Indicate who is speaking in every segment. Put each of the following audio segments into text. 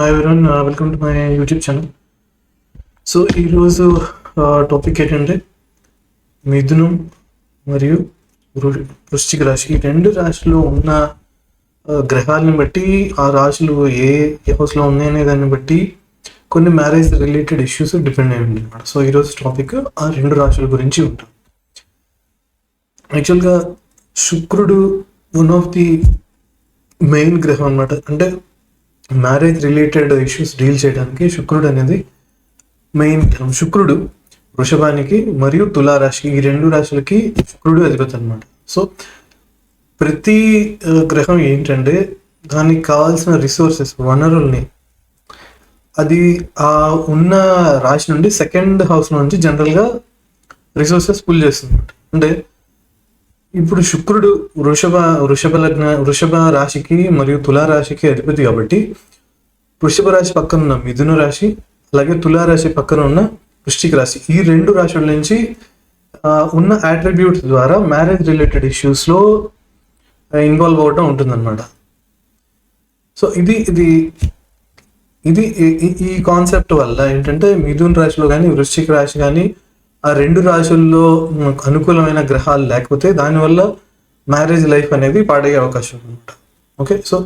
Speaker 1: Hi everyone welcome to my YouTube channel so ఈరోజు topic ఏంటంటే మిథునం మరియు వృ- వృశ్చిక రాశి. ఈ రెండు రాశిలో ఉన్న uh, గ్రహాలను బట్టి ఆ రాశులు ఏ హౌస్లో ఉన్నాయనే దాన్ని బట్టి కొన్ని మ్యారేజ్ రిలేటెడ్ ఇష్యూస్ డిపెండ్ అయ్యి ఉంటుంది అనమాట సో ఈరోజు టాపిక్ ఆ రెండు రాశుల గురించి ఉంటుంది యాక్చువల్గా శుక్రుడు వన్ ఆఫ్ ది మెయిన్ గ్రహం అన్నమాట. అంటే మ్యారేజ్ రిలేటెడ్ ఇష్యూస్ డీల్ చేయడానికి శుక్రుడు అనేది మెయిన్ గ్రహం శుక్రుడు వృషభానికి మరియు తులారాశికి ఈ రెండు రాశులకి శుక్రుడు అధిపతి అనమాట సో ప్రతి గ్రహం ఏంటంటే దానికి కావాల్సిన రిసోర్సెస్ వనరుల్ని అది ఆ ఉన్న రాశి నుండి సెకండ్ హౌస్ నుంచి జనరల్గా రిసోర్సెస్ పుల్ చేస్తుంది అంటే ఇప్పుడు శుక్రుడు వృషభ వృషభ లగ్న వృషభ రాశికి మరియు తులా రాశికి అధిపతి కాబట్టి వృషభ రాశి పక్కన ఉన్న మిథున రాశి అలాగే తులా రాశి పక్కన ఉన్న వృష్టిక రాశి. ఈ రెండు రాశుల నుంచి ఉన్న అట్రిబ్యూట్స్ ద్వారా మ్యారేజ్ రిలేటెడ్ ఇష్యూస్లో ఇన్వాల్వ్ అవటం ఉంటుందన్నమాట. సో ఇది ఇది ఇది ఈ- ఈ- ఈ కాన్సెప్ట్ వల్ల ఏంటంటే మిథున్ రాశిలో కానీ వృశ్చిక రాశి కానీ ఆ రెండు రాశుల్లో అనుకూలమైన గ్రహాలు లేకపోతే దానివల్ల మ్యారేజ్ లైఫ్ అనేది పాడయ్యే అవకాశం అనమాట ఓకే సో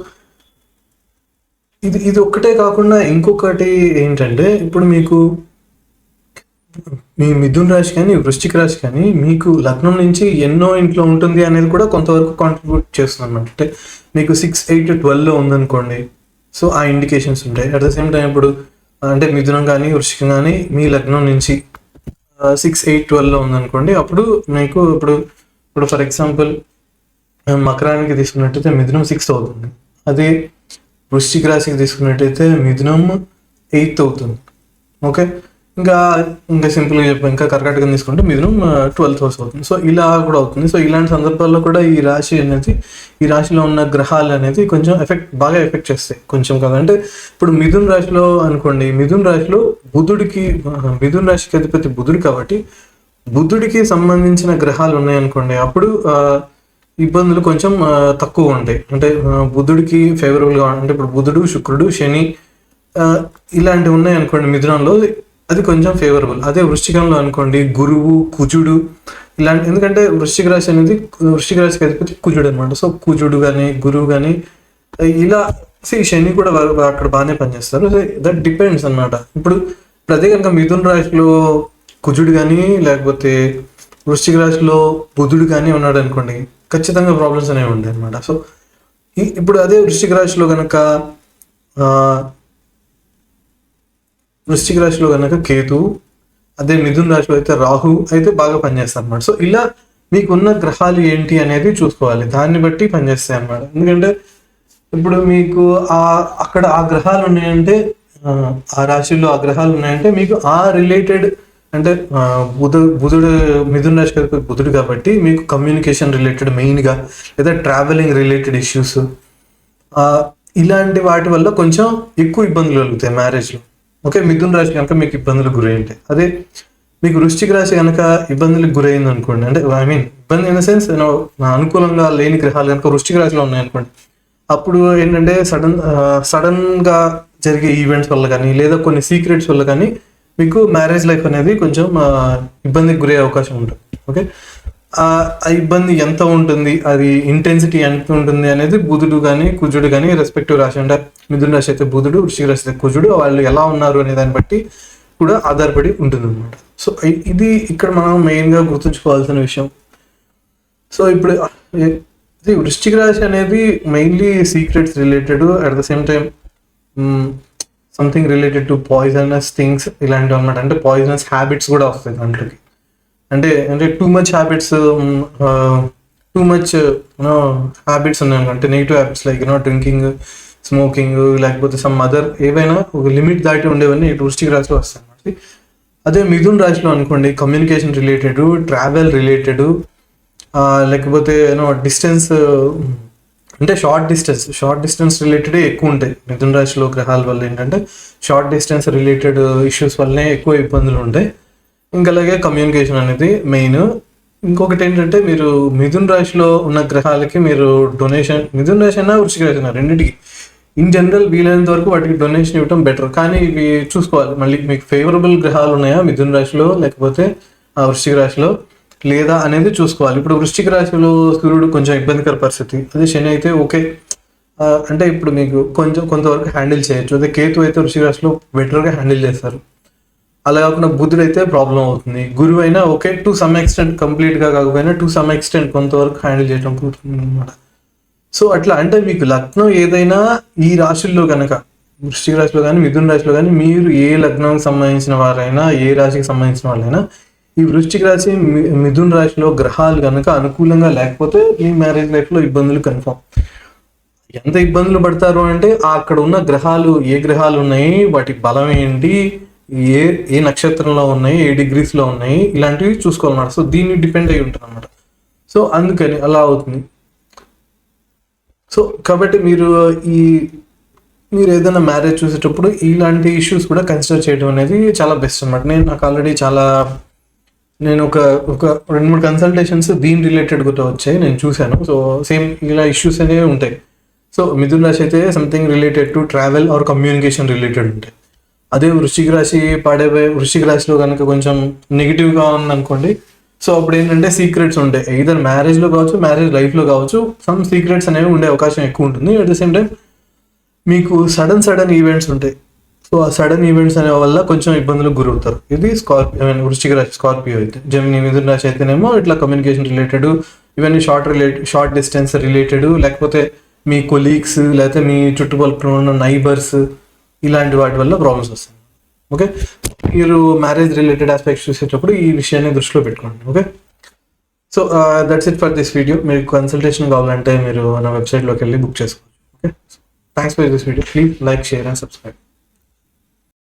Speaker 1: ఇది ఇది ఒక్కటే కాకుండా ఇంకొకటి ఏంటంటే ఇప్పుడు మీకు మీ మిథున్ రాశి కానీ వృశ్చిక రాశి కానీ మీకు లగ్నం నుంచి ఎన్నో ఇంట్లో ఉంటుంది అనేది కూడా కొంతవరకు కాంట్రిబ్యూట్ చేస్తుంది అనమాట అంటే మీకు సిక్స్ ఎయిట్ ట్వెల్వ్లో ఉందనుకోండి సో ఆ ఇండికేషన్స్ ఉంటాయి. అట్ ద సేమ్ టైం ఇప్పుడు అంటే మిథునం కానీ వృశ్చికం కానీ మీ లగ్నం నుంచి సిక్స్ ఎయిట్ ట్వెల్వ్లో ఉందనుకోండి అప్పుడు మీకు ఇప్పుడు ఇప్పుడు ఫర్ ఎగ్జాంపుల్ మకరానికి తీసుకున్నట్టయితే మిథునం సిక్స్త్ అవుతుంది. అదే వృశ్చిక రాశికి తీసుకున్నట్టయితే మిథునం ఎయిత్ అవుతుంది. ఓకే? ఇంకా ఇంకా సింపుల్గా చెప్పి ఇంకా కరెక్ట్గా తీసుకుంటే మిథునం ట్వెల్త్ హౌస్ అవుతుంది. సో ఇలా కూడా అవుతుంది. సో ఇలాంటి సందర్భాల్లో కూడా ఈ రాశి అనేది ఈ రాశిలో ఉన్న గ్రహాలు అనేది కొంచెం ఎఫెక్ట్ బాగా ఎఫెక్ట్ చేస్తాయి. కొంచెం కదా. అంటే ఇప్పుడు మిథున్ రాశిలో అనుకోండి. మిథున్ రాశిలో బుధుడికి మిథున్ రాశికి అధిపతి బుధుడు కాబట్టి బుద్ధుడికి సంబంధించిన గ్రహాలు ఉన్నాయనుకోండి అప్పుడు ఇబ్బందులు కొంచెం తక్కువ ఉంటాయి. అంటే బుద్ధుడికి ఫేవరబుల్గా అంటే ఇప్పుడు బుధుడు శుక్రుడు శని ఇలాంటివి ఇలాంటివి ఉన్నాయనుకోండి మిథునంలో. అది కొంచెం ఫేవరబుల్ అదే వృశ్చికంలో అనుకోండి గురువు కుజుడు ఇలాంటి ఎందుకంటే వృశ్చిక రాశి అనేది వృశ్చిక రాశికి అధిపతి కుజుడు అనమాట సో కుజుడు కానీ గురువు కానీ ఇలా సి శని కూడా అక్కడ బాగానే పనిచేస్తారు. సో దట్ డిపెండ్స్ అనమాట ఇప్పుడు ఇప్పుడు అదే కనుక మిథున్ రాశిలో కుజుడు కానీ లేకపోతే వృశ్చిక రాశిలో బుధుడు కానీ ఉన్నాడు అనుకోండి ఖచ్చితంగా ప్రాబ్లమ్స్ అనేవి ఉంటాయి అనమాట సో ఈ- ఇప్పుడు అదే వృశ్చిక రాశిలో కనుక వృశ్చిక రాశిలో కనుక కేతు అదే మిథున్ రాశిలో అయితే రాహు అయితే బాగా పనిచేస్తారు అనమాట సో ఇలా మీకున్న గ్రహాలు ఏంటి అనేది చూసుకోవాలి. దాన్ని బట్టి పనిచేస్తాయి అన్నమాట. ఎందుకంటే ఇప్పుడు మీకు ఆ అక్కడ ఆ గ్రహాలు ఉన్నాయంటే ఆ, రాశిలో ఆ గ్రహాలు ఉన్నాయంటే మీకు ఆ రిలేటెడ్ అంటే బుధ బుధుడు మిథున రాశి కలిపి బుధుడు కాబట్టి మీకు కమ్యూనికేషన్ రిలేటెడ్ మెయిన్గా లేదా ట్రావెలింగ్ రిలేటెడ్ ఇష్యూస్ ఇలాంటి వాటి వల్ల కొంచెం ఎక్కువ ఇబ్బందులు కలుగుతాయి మ్యారేజ్లో. ఓకే మిథున రాశి కనుక మీకు ఇబ్బందులకు గురైంటే అదే మీకు వృష్టిక రాశి కనుక ఇబ్బందులకు గురైంది అనుకోండి అంటే ఐ మీన్ ఇబ్బంది ఇన్ ద సెన్స్ అనుకూలంగా లేని గ్రహాలు కనుక వృష్టిక రాశిలో ఉన్నాయనుకోండి అప్పుడు ఏంటంటే సడన్ సడన్గా జరిగే ఈవెంట్స్ వల్ల కానీ లేదా కొన్ని సీక్రెట్స్ వల్ల కానీ మీకు మ్యారేజ్ లైఫ్ అనేది కొంచెం ఇబ్బందికి గురయ్యే అవకాశం ఉంటుంది. ఓకే? ఆ ఇబ్బంది ఎంత ఉంటుంది? అది ఇంటెన్సిటీ ఎంత ఉంటుంది అనేది బుధుడు కానీ కుజుడు కానీ రెస్పెక్టివ్ రాశి. అంటే మిథున రాశి అయితే బుధుడు వృషిక రాశి అయితే కుజుడు వాళ్ళు ఎలా ఉన్నారు అనే దాన్ని బట్టి కూడా ఆధారపడి ఉంటుంది అనమాట సో ఇది ఇక్కడ మనం మెయిన్గా గుర్తుంచుకోవాల్సిన విషయం. సో ఇప్పుడు ఇది వృష్టిక రాశి అనేది mainly secrets related at the same time something related to poisonous things ఇలాంటివి అనమాట అంటే పాయిజనస్ హ్యాబిట్స్ కూడా వస్తాయి దాంట్లోకి. అంటే అంటే too much habits too much you know habits ఉన్నాయి అంటే negative habits like you know drinking smoking లేకపోతే సమ్ అదర్ ఏవైనా ఒక లిమిట్ దాటి ఉండేవన్నీ ఇటు వృష్టికి రాశిలో వస్తాయి అనమాట అదే మిథున్ రాశిలో అనుకోండి కమ్యూనికేషన్ రిలేటెడ్ ట్రావెల్ రిలేటెడ్ లేకపోతే యూనో డిస్టెన్స్ అంటే short distance short distance related ఎక్కువ ఉంటాయి. మిథున్ రాశిలో గ్రహాల వల్ల ఏంటంటే షార్ట్ డిస్టెన్స్ రిలేటెడ్ ఇష్యూస్ వల్లనే ఎక్కువ ఇబ్బందులు ఉంటాయి. ఇంకా అలాగే కమ్యూనికేషన్ అనేది మెయిన్ ఇంకొకటి ఏంటంటే మీరు మిథున్ రాశిలో ఉన్న గ్రహాలకి మీరు డొనేషన్ మిథున్ రాశి అయినా వృశ్చిక రాశి అయినా రెండింటికి. ఇన్ జనరల్ వీలైనంత వరకు వాటికి డొనేషన్ ఇవ్వడం బెటర్ కానీ ఇవి చూసుకోవాలి. మళ్ళీ మీకు ఫేవరబుల్ గ్రహాలు ఉన్నాయా మిథున్ రాశిలో లేకపోతే ఆ, వృశ్చిక రాశిలో? లేదా అనేది చూసుకోవాలి. ఇప్పుడు వృశ్చిక రాశిలో సూర్యుడు కొంచెం ఇబ్బందికర పరిస్థితి. అదే శని అయితే ఓకే. అంటే ఇప్పుడు మీకు కొంచెం కొంతవరకు హ్యాండిల్ చేయొచ్చు. అదే కేతు అయితే వృశ్చిక రాశిలో బెటర్గా హ్యాండిల్ చేస్తారు. అలా కాకుండా బుద్ధుడు అయితే ప్రాబ్లం అవుతుంది. గురువు అయినా ఓకే టు సమ్ ఎక్స్టెంట్ కంప్లీట్గా కాకపోయినా టు సమ్ ఎక్స్టెంట్ కొంతవరకు హ్యాండిల్ చేయడం కుదురుతుంది అనమాట సో అట్లా అంటే మీకు లగ్నం ఏదైనా ఈ రాశుల్లో కనుక వృష్టిక రాశిలో కానీ మిథున రాశిలో కానీ మీరు ఏ లగ్నం సంబంధించిన వారైనా ఏ రాశికి సంబంధించిన వాళ్ళైనా ఈ వృష్టిక రాశి మిథున రాశిలో గ్రహాలు కనుక అనుకూలంగా లేకపోతే మీ మ్యారేజ్ లైఫ్లో ఇబ్బందులు కన్ఫామ్ ఎంత ఇబ్బందులు పడతారు అంటే అక్కడ ఉన్న గ్రహాలు ఏ గ్రహాలు ఉన్నాయి వాటి బలం ఏంటి ఏ ఏ నక్షత్రంలో ఉన్నాయి ఏ డిగ్రీస్లో ఉన్నాయి ఇలాంటివి చూసుకోవాలన్నమాట. సో దీన్ని డిపెండ్ అయి ఉంటుంది అనమాట సో అందుకని అలా అవుతుంది. సో కాబట్టి మీరు ఈ మీరు ఏదైనా మ్యారేజ్ చూసేటప్పుడు ఇలాంటి ఇష్యూస్ కూడా కన్సిడర్ చేయడం అనేది చాలా బెస్ట్ అనమాట నేను నాకు ఆల్రెడీ చాలా నేను ఒక ఒక రెండు మూడు కన్సల్టేషన్స్ దీని రిలేటెడ్ కూడా వచ్చాయి. నేను చూశాను. సో సేమ్ ఇలా ఇష్యూస్ అనేవి ఉంటాయి. సో మిథున్ రాశి అయితే something related to travel or communication related ఉంటాయి. అదే వృశ్చిక రాశి పాడే వృశ్చిక రాశిలో కనుక కొంచెం నెగిటివ్గా ఉందనుకోండి. సో అప్పుడు ఏంటంటే సీక్రెట్స్ ఉంటాయి ఇదర్ మ్యారేజ్లో కావచ్చు మ్యారేజ్ లైఫ్లో కావచ్చు సమ్ సీక్రెట్స్ అనేవి ఉండే అవకాశం ఎక్కువ ఉంటుంది. అట్ ద సేమ్ టైం మీకు సడన్ సడన్ ఈవెంట్స్ ఉంటాయి సో ఆ సడన్ ఈవెంట్స్ అనే వల్ల కొంచెం ఇబ్బందులకు గురవుతారు. ఇది స్కార్పియో వృష్టిక రాశి స్కార్పియో అయితే. జమిని మిథున రాశి అయితేనేమో ఇట్లా కమ్యూనికేషన్ రిలేటెడ్ ఇవన్నీ short relate short distance related లేకపోతే మీ కొలీగ్స్ లేకపోతే మీ చుట్టుపక్కల ఉన్న నైబర్స్ ఇలాంటి వాటి వల్ల ప్రాబ్లమ్స్ వస్తాయి. ఓకే మీరు మ్యారేజ్ రిలేటెడ్ ఆస్పెక్ట్స్ చూసేటప్పుడు ఈ విషయాన్ని దృష్టిలో పెట్టుకోండి. Okay so that's it for this video మీకు కన్సల్టేషన్ కావాలంటే మీరు నా వెబ్సైట్లోకి వెళ్ళి బుక్ చేసుకోవచ్చు. Okay thanks for this video please like share and subscribe